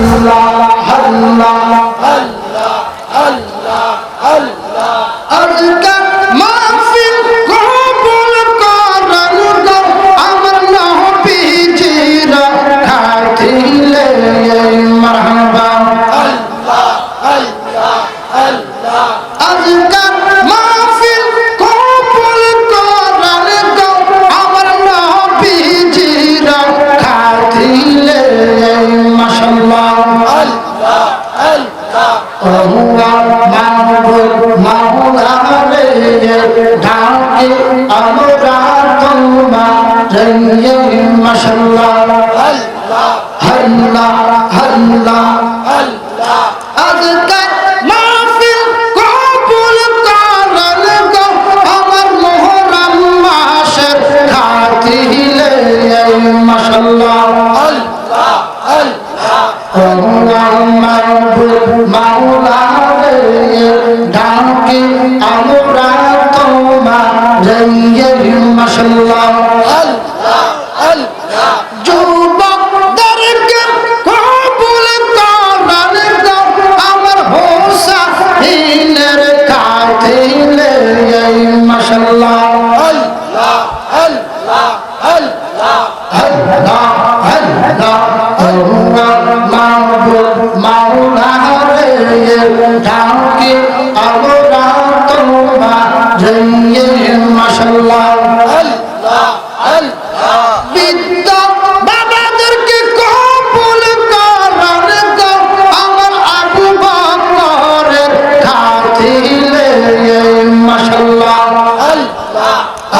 আল্লাহ আল্লাহ। আমরা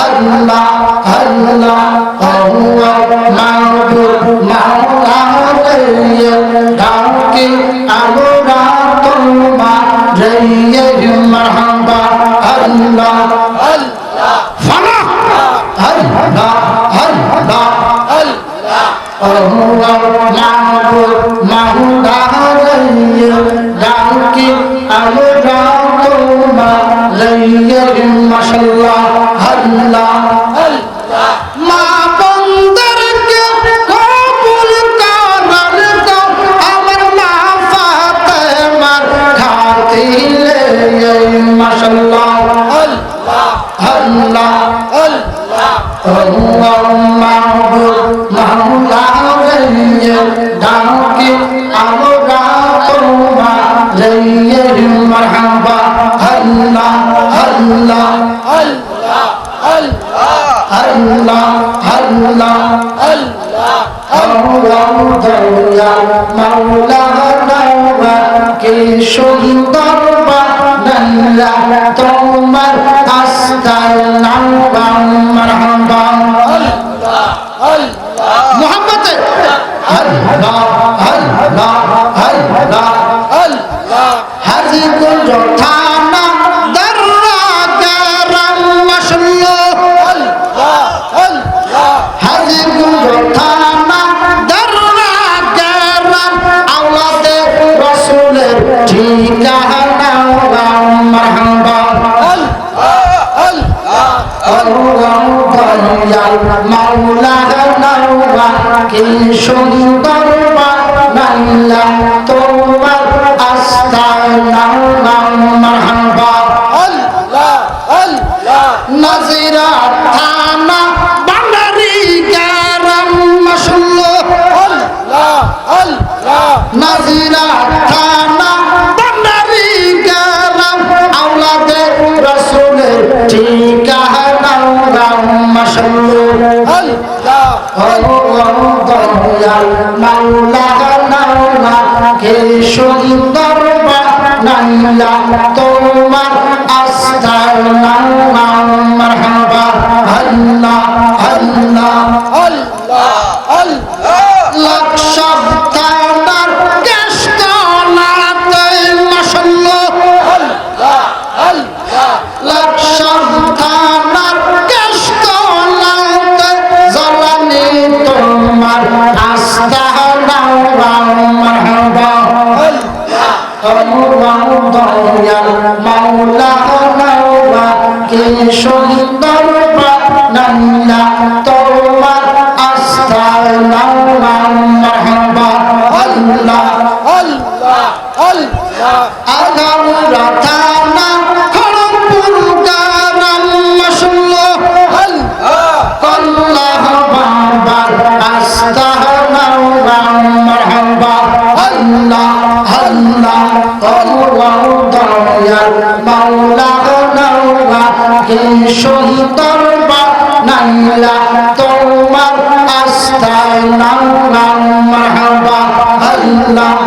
আল্লাহ আল্লাহ আল্লাহ মাহবুব মাওলা রে ডাকে আমরা তোমার জন্য মারহাবা আল্লাহ জন্য মাশাআল্লাহ আল্লাহ মা বন্ধরকে কবুল করেন গো আমার মা ফাতেমার খাতিলে মাশাআল্লাহ আল্লাহ আল্লাহ মাহবুব মাওলা রে ডাকে আল্লাহ আল্লাহ আল্লাহ। দয়া মাওলা নাওয়া কি সুন্দর বানাল্লা তোমার আস্তায় নাওয়া মারহাবা মোহাম্মদ আল্লাহ। আল্লাহ আল্লাহ। হাজি কুঞ্জ থানা ঠিকানা মারহাবা আল্লাহ দয়াল কি সুন্দর মাওলা নাওয়া কে সুন্দর বানাল্লা তোমার আস্তায় সুন্দর বানান্না তোমার আস্থার নাম মারহাবা আল্লাহ আল্লাহ আল্লাহ আগাম রাতানা খড়মপুর গারাম মাশাল্লাহ আল্লাহ আল্লাহ বাবার আস্থার নাম মাওলা কে শহীদর বানাইলা তোমার আস্তানাও মারহাবা আল্লাহ।